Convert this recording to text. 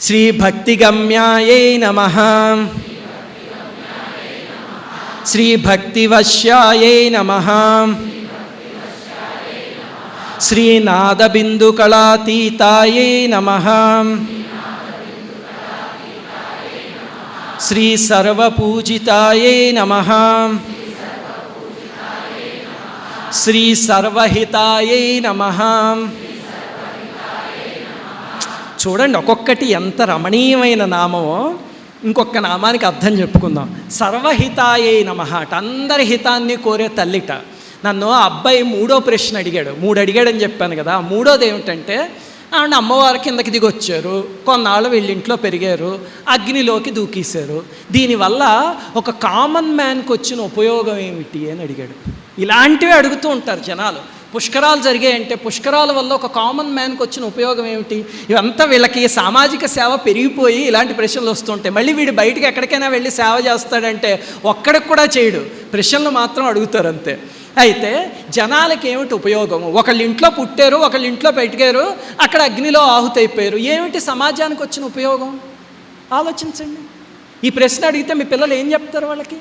శ్రీభక్తిగమ్యాయై నమ శ్రీభక్తివశ్యాయై నమ శ్రీనాదబిందుకళాతీతాయై నమ శ్రీ సర్వపూజితాయై నమ శ్రీ సర్వహితాయై నమ చూడండి ఒక్కొక్కటి ఎంత రమణీయమైన నామమో ఇంకొక నామానికి అర్థం చెప్పుకుందాం. సర్వహితాయై నమ అట. అందరి హితాన్ని కోరే తల్లిట. నన్ను ఆ అబ్బాయి మూడో ప్రశ్న అడిగాడు. మూడు అడిగాడని చెప్పాను కదా. మూడోది ఏమిటంటే ఆవిడ అమ్మవారి కిందకి దిగొచ్చారు. కొన్నాళ్ళు వీళ్ళ ఇంట్లో పెరిగారు. అగ్నిలోకి దూకేశారు. దీనివల్ల ఒక కామన్ మ్యాన్కి వచ్చిన ఉపయోగం ఏమిటి? అని అడిగాడు. ఇలాంటివి అడుగుతూ ఉంటారు జనాలు. పుష్కరాలు జరిగాయంటే పుష్కరాల వల్ల ఒక కామన్ మ్యాన్కి వచ్చిన ఉపయోగం ఏమిటి? ఇవంతా వీళ్ళకి సామాజిక సేవ పెరిగిపోయి ఇలాంటి ప్రశ్నలు వస్తుంటాయి. మళ్ళీ వీడు బయటికి ఎక్కడికైనా వెళ్ళి సేవ చేస్తాడంటే ఒక్కడికి కూడా చేయడు. ప్రశ్నలు మాత్రం అడుగుతారు అంతే. అయితే జనాలకి ఏమిటి ఉపయోగం ఒకళ్ళ ఇంట్లో పుట్టారు ఒకళ్ళ ఇంట్లో పెట్టారు అక్కడ అగ్నిలో ఆహుతైపోయారు. ఏమిటి సమాజానికి వచ్చిన ఉపయోగం? ఆలోచించండి. ఈ ప్రశ్న అడిగితే మీ పిల్లలు ఏం చెప్తారు వాళ్ళకి?